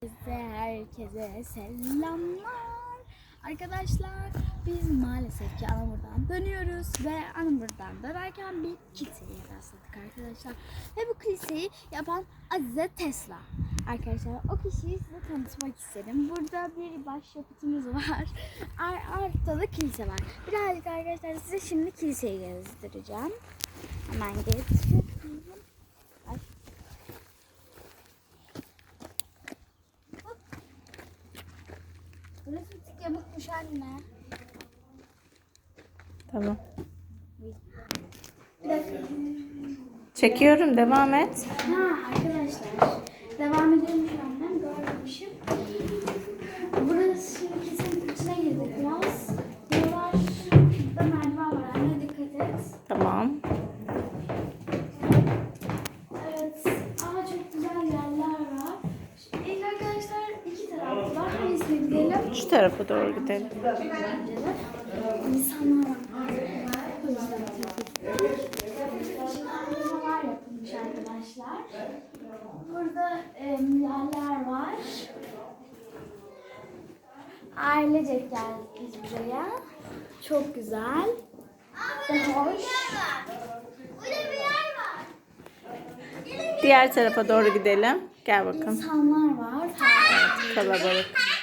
Herkese, herkese selamlar. Arkadaşlar biz maalesef ki Anamur'dan dönüyoruz ve Anamur'dan dönerken bir kiliseye rastladık arkadaşlar. Ve bu kiliseyi yapan Azize Tesla. Arkadaşlar o kişiyi size tanıtmak istedim. Burada bir başyapıtımız var. Ar Art'ta da kilise var. Birazcık arkadaşlar size şimdi kiliseyi gezdireceğim. Hemen geçelim. Burası bir tık yamukmuş anne. Tamam. Çekiyorum devam et. Ha arkadaşlar. Devam edelim şu annem. Görmemişim. Burası Şu tarafa doğru gidelim. Arkadaşlar. Burada e, yerler var. Ailecek geldik biz buraya. Çok güzel. Ve hoş. Diğer tarafa doğru gidelim. Gel bakalım. İnsanlar var. Kalabalık.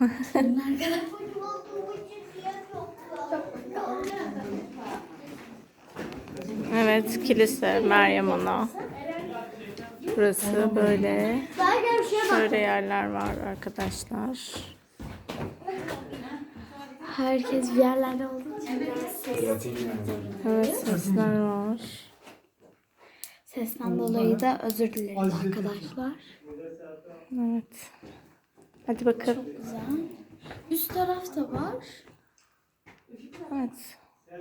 Evet kilise Meryem Ana. Burası böyle. Şöyle yerler var arkadaşlar. Herkes bir yerlerde olduğu için. Evet sesler var. Sesten dolayı da özür dileriz arkadaşlar. Evet. Hadi bakalım. Güzel. Üst tarafta var. Evet.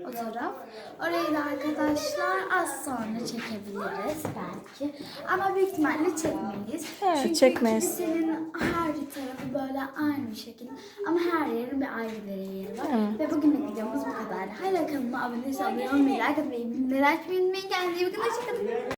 O taraf. Orayı da arkadaşlar az sonra çekebiliriz belki. Ama büyük ihtimalle çekmeyiz. Evet, Çünkü çekmeyiz. kilisenin her tarafı böyle aynı şekilde. Ama her yerin bir ayrı bir yeri var. Evet. Ve bugünlük videomuz bu kadar. Hala kanalıma abone olmayı, like atmayı, bildirimleri açmayı unutmayın. Kendinize iyi bakın. Hoşçakalın.